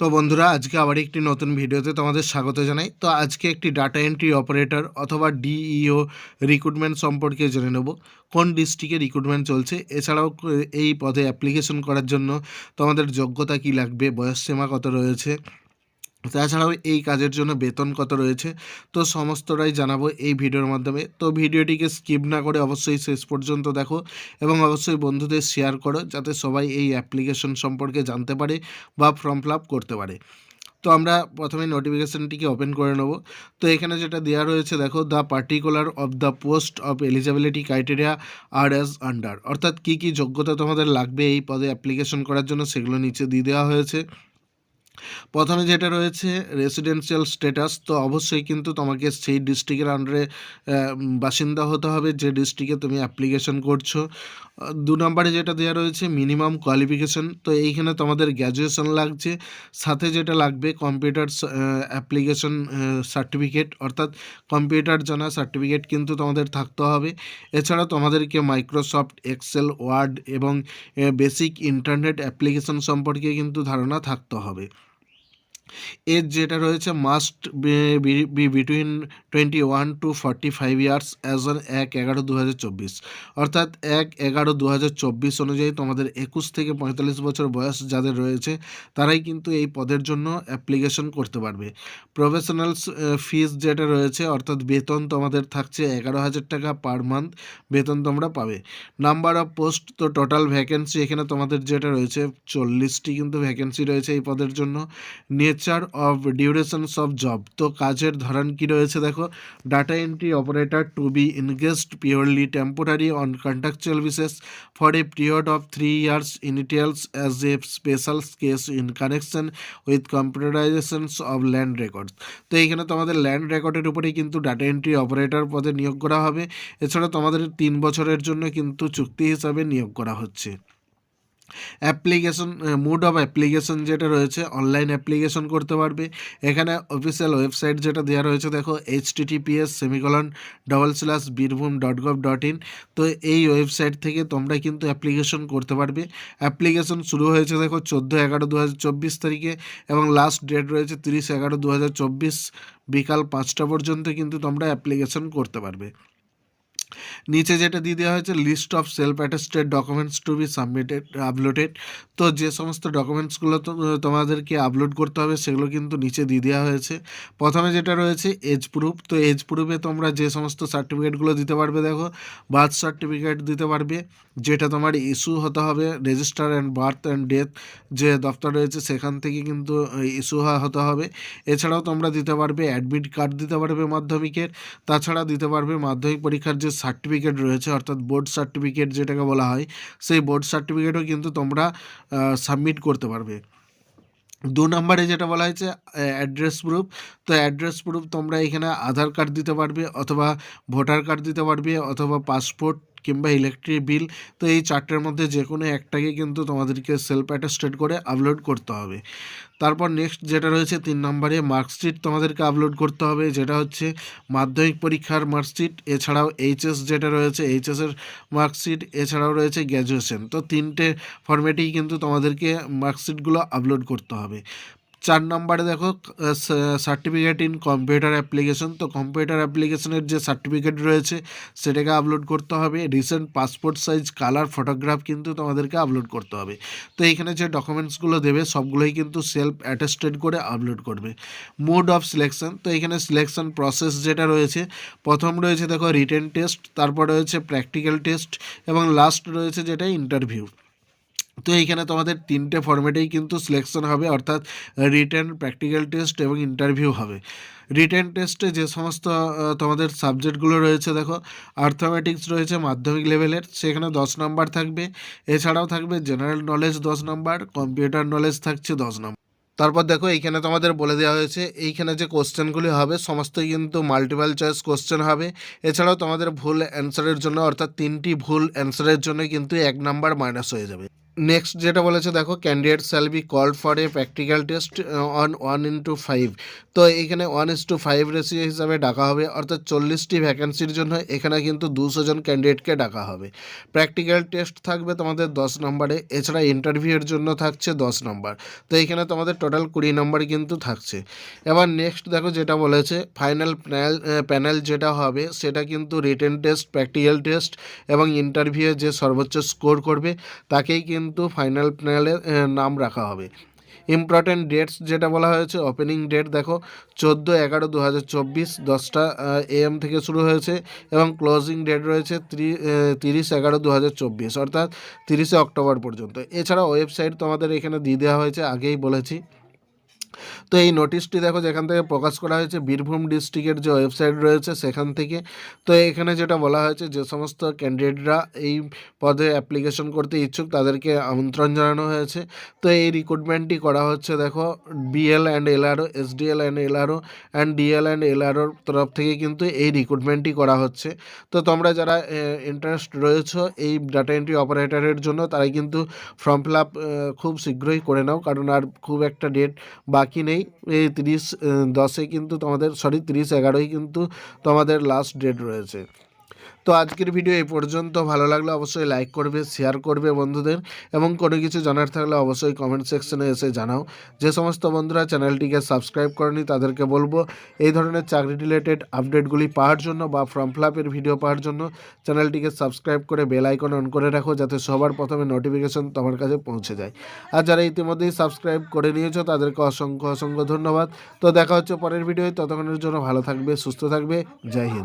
তো বন্ধুরা, আজকে আবার একটি নতুন ভিডিওতে তোমাদের স্বাগত জানাই। তো আজকে একটি ডাটা এন্ট্রি অপারেটর অথবা ডিইও রিক্রুটমেন্ট সম্পর্কে জেনে নেব। কোন ডিস্ট্রিক্টে রিক্রুটমেন্ট চলছে? এছাড়াও এই পদে অ্যাপ্লিকেশন করার জন্য তোমাদের যোগ্যতা কি লাগবে? বয়স সীমা কত রয়েছে? তাছাড়াও এই কাজের জন্য বেতন কত রয়েছে? তো সমস্তটাই জানাব এই ভিডিওর মাধ্যমে। তো ভিডিওটিকে স্কিপ না করে অবশ্যই শেষ পর্যন্ত দেখো এবং অবশ্যই বন্ধুদের শেয়ার করো যাতে সবাই এই অ্যাপ্লিকেশন সম্পর্কে জানতে পারে বা ফর্ম ফিল করতে পারে। তো আমরা প্রথমে নোটিফিকেশানটিকে ওপেন করে নেব। তো এখানে যেটা দেওয়া রয়েছে দেখো the particular of the post of eligibility criteria R as under অর্থাৎ কী কী যোগ্যতা তোমাদের লাগবে এই পদে অ্যাপ্লিকেশন করার জন্য সেগুলো নিচে দিয়ে দেওয়া হয়েছে। প্রথমে যেটা রয়েছে রেসিডেন্সিয়াল স্ট্যাটাস তো অবশ্যই কিন্তু তোমাকে সেই ডিস্ট্রিক্টের আন্ডারে বাসিন্দা হতে হবে যে ডিস্ট্রিক্টে তুমি অ্যাপ্লিকেশন করছ। দু নম্বরে যেটা দেওয়া রয়েছে মিনিমাম কোয়ালিফিকেশন তো এইখানে তোমাদের গ্র্যাজুয়েশন লাগছে। সাথে যেটা লাগবে কম্পিউটার অ্যাপ্লিকেশন সার্টিফিকেট অর্থাৎ কম্পিউটার জানা সার্টিফিকেট কিন্তু তোমাদের থাকতে হবে। এছাড়া তোমাদেরকে মাইক্রোসফট এক্সেল ওয়ার্ড এবং বেসিক ইন্টারনেট অ্যাপ্লিকেশন সম্পর্কে কিন্তু ধারণা থাকতে হবে। এজ যেটা রয়েছে must be between twenty one to forty five years as on এক এগারো দু অর্থাৎ এক এগারো দু অনুযায়ী তোমাদের একুশ থেকে পঁয়তাল্লিশ বছর বয়স যাদের রয়েছে, তারাই কিন্তু এই পদের জন্য অ্যাপ্লিকেশন করতে পারবে। প্রফেশনালস ফিস যেটা রয়েছে, অর্থাৎ বেতন তোমাদের থাকছে এগারো হাজার টাকা পার মান্থ বেতন তোমরা পাবে। নাম্বার অফ পোস্ট তো টোটাল ভ্যাকেন্সি এখানে তোমাদের যেটা রয়েছে, চল্লিশটি কিন্তু ভ্যাকেন্সি রয়েছে এই পদের জন্য। Nature of durations of job তো কাজের ধরন কি রয়েছে দেখো? Data entry operator to be engaged purely temporary on contractual basis for a period of three years initials as a special case in connection with computerisations of land records তো এইখানে তোমাদের land রেকর্ডের উপরেই কিন্তু ডাটা এন্ট্রি অপারেটর পদে নিয়োগ করা হবে। এছাড়া তোমাদের তিন বছরের জন্য কিন্তু চুক্তি হিসাবে নিয়োগ করা হচ্ছে। অ্যাপ্লিকেশন মুড অফ অ্যাপ্লিকেশন যেটা রয়েছে, অনলাইন অ্যাপ্লিকেশন করতে পারবে। এখানে অফিসিয়াল ওয়েবসাইট যেটা দেওয়া রয়েছে, দেখো H TTPS semicolon double slash Birbhum dot gov dot in তো এই ওয়েবসাইট থেকে তোমরা কিন্তু অ্যাপ্লিকেশন করতে পারবে। অ্যাপ্লিকেশন শুরু হয়েছে, দেখো, চোদ্দ এগারো দু হাজার তারিখে এবং লাস্ট ডেট রয়েছে তিরিশ এগারো দু হাজার বিকাল পাঁচটা পর্যন্ত কিন্তু তোমরা অ্যাপ্লিকেশন করতে পারবে। নিচে যেটা দিয়ে দেওয়া হয়েছে list of self attested documents to be submitted uploaded তো যে সমস্ত ডকুমেন্টসগুলো তোমাদেরকে আপলোড করতে হবে, সেগুলো কিন্তু নিচে দিয়ে দেওয়া হয়েছে। প্রথমে যেটা রয়েছে এজ প্রুফ তো এজ প্রুফে তোমরা যে সমস্ত সার্টিফিকেটগুলো দিতে পারবে, দেখো বার্থ সার্টিফিকেট দিতে পারবে, যেটা তোমার ইস্যু হতে হবে register and birth and death যে দপ্তর রয়েছে, সেখান থেকে কিন্তু ইস্যু হতে হবে। এছাড়াও তোমরা দিতে পারবে অ্যাডমিট কার্ড দিতে পারবে মাধ্যমিকের। তাছাড়া দিতে পারবে মাধ্যমিক পরীক্ষার যে সার্টিফিকেট রয়েছে, অর্থাৎ বোর্ড সার্টিফিকেট যেটাকে বলা হয়, সেই বোর্ড সার্টিফিকেটও কিন্তু তোমরা সাবমিট করতে পারবে। দু নম্বরে যেটা বলা হয়েছে অ্যাড্রেস প্রুফ তো অ্যাড্রেস প্রুফ তোমরা এখানে আধার কার্ড দিতে পারবে, অথবা ভোটার কার্ড দিতে পারবে, অথবা পাসপোর্ট কিংবা ইলেকট্রিক বিল তো এই চারটের মধ্যে যে কোনো একটাকে কিন্তু তোমাদেরকে সেলফ অ্যাটেস্টেড করে আপলোড করতে হবে। তারপর নেক্সট যেটা রয়েছে তিন নম্বরে মার্কশিট তোমাদেরকে আপলোড করতে হবে, যেটা হচ্ছে মাধ্যমিক পরীক্ষার মার্কশিট এছাড়াও এইচএস যেটা রয়েছে এইচএসের মার্কশিট এছাড়াও রয়েছে গ্র্যাজুয়েশন তো তিনটে ফরম্যাটেই কিন্তু তোমাদেরকে মার্কশিটগুলো আপলোড করতে হবে। চার নম্বরে দেখো সার্টিফিকেট ইন কম্পিউটার অ্যাপ্লিকেশন তো কম্পিউটার অ্যাপ্লিকেশনের যে সার্টিফিকেট রয়েছে, সেটাকে আপলোড করতে হবে। Recent passport size colour photograph কিন্তু তোমাদেরকে আপলোড করতে হবে। তো এইখানে যে ডকুমেন্টসগুলো দেবে, সবগুলোই কিন্তু সেলফ অ্যাটেস্টেড করে আপলোড করবে। মোড অফ সিলেকশন তো এখানে সিলেকশন প্রসেস যেটা রয়েছে, প্রথম রয়েছে দেখো রিটেন টেস্ট তারপর রয়েছে প্র্যাকটিক্যাল টেস্ট এবং লাস্ট রয়েছে যেটা ইন্টারভিউ তো এইখানে তোমাদের তিনটে ফর্মেটেই কিন্তু সিলেকশন হবে, অর্থাৎ রিটেন প্র্যাকটিক্যাল টেস্ট এবং ইন্টারভিউ হবে। রিটেন টেস্টে যে সমস্ত তোমাদের সাবজেক্টগুলো রয়েছে, দেখো আর্থমেটিক্স রয়েছে, মাধ্যমিক লেভেলের সেখানে দশ নাম্বার থাকবে। এছাড়াও থাকবে জেনারেল নলেজ দশ নাম্বার কম্পিউটার নলেজ থাকছে দশ নম্বর তারপর দেখো, এইখানে তোমাদের বলে দেওয়া হয়েছে, এইখানে যে কোশ্চেনগুলি হবে সমস্তই কিন্তু মাল্টিপাল চয়েস কোশ্চেন হবে। এছাড়াও তোমাদের ভুল অ্যান্সারের জন্য, অর্থাৎ তিনটি ভুল অ্যান্সারের জন্য কিন্তু এক নাম্বার মাইনাস হয়ে যাবে। নেক্সট যেটা বলেছে, দেখো candidate shall be called for a practical test on one into five তো এখানে one is to five ratio হিসাবে ডাকা হবে, অর্থাৎ চল্লিশটি ভ্যাকেন্সির জন্য এখানে কিন্তু দুশো জন ক্যান্ডিডেটকে ডাকা হবে। প্র্যাকটিক্যাল টেস্ট থাকবে তোমাদের দশ নম্বরে, এছাড়া ইন্টারভিউয়ের জন্য থাকছে দশ নম্বর। তো এখানে তোমাদের টোটাল কুড়ি নম্বর কিন্তু থাকছে। এবার নেক্সট দেখো যেটা বলেছে ফাইনাল প্যানেল প্যানেল যেটা হবে, সেটা কিন্তু রিটেন টেস্ট প্র্যাকটিক্যাল টেস্ট এবং ইন্টারভিউয়ে যে সর্বোচ্চ স্কোর করবে, তাকেই কিন্তু ফাইনাল প্যানেলের নাম রাখা হবে। ইম্পর্টেন্ট ডেটস যেটা বলা হয়েছে ওপেনিং ডেট দেখো, চোদ্দ এগারো দু হাজার চব্বিশ, দশটা এএম থেকে শুরু হয়েছে এবং ক্লোজিং ডেট রয়েছে তিরিশ এগারো দু হাজার চব্বিশ, অর্থাৎ তিরিশে অক্টোবর পর্যন্ত। এছাড়া ওয়েবসাইট তোমাদের এখানে দিয়ে দেওয়া হয়েছে, আগেই বলেছি। তো এই নোটিশটি দেখো যেখান থেকে প্রকাশ করা হয়েছে, বীরভূম ডিস্ট্রিক্টের যে ওয়েবসাইট রয়েছে সেখান থেকে। তো এখানে যেটা বলা হয়েছে, যে সমস্ত ক্যান্ডিডেটরা এই পদে অ্যাপ্লিকেশন করতে ইচ্ছুক, তাদেরকে আমন্ত্রণ জানানো হয়েছে। তো এই রিক্রুটমেন্টটি করা হচ্ছে দেখো BL and LRO SDL and LRO and DL and এলআরওর তরফ থেকে কিন্তু এই রিক্রুটমেন্টটি করা হচ্ছে। তো তোমরা যারা ইন্টারেস্ট রয়েছে এই ডাটা এন্ট্রি অপারেটরের জন্য, তারাই কিন্তু ফর্ম ফিল আপ খুব শীঘ্রই করে নাও। কারণ আর খুব একটা ডেট বাকি নেই। এই তিরিশ দশে কিন্তু তোমাদের সরি তিরিশ এগারোই কিন্তু তোমাদের লাস্ট ডেট রয়েছে। তো আজকের ভিডিও এই পর্যন্ত। ভালো লাগলে অবশ্যই লাইক করবে শেয়ার করবে বন্ধুদের এবং কোনো কিছু জানার থাকলে অবশ্যই কমেন্ট সেকশনে এসে জানাও। যে সমস্ত বন্ধুরা চ্যানেলটিকে সাবস্ক্রাইব করেনি তাদেরকে বলব, এই ধরনের চাকরি রিলেটেড আপডেটগুলি পাওয়ার জন্য বা ফর্ম ফিল আপের ভিডিও পাওয়ার জন্য চ্যানেলটিকে সাবস্ক্রাইব করে বেল আইকন অন করে রাখো যাতে সবার প্রথমে নোটিফিকেশন তোমার কাছে পৌঁছে যায়। আর যারা ইতিমধ্যেই সাবস্ক্রাইব করে নিয়েছো তাদেরকে অসংখ্য অসংখ্য ধন্যবাদ। তো দেখা হচ্ছে পরের ভিডিওয় ততক্ষণের জন্য ভালো থাকবে, সুস্থ থাকবে, জয় হিন্দ।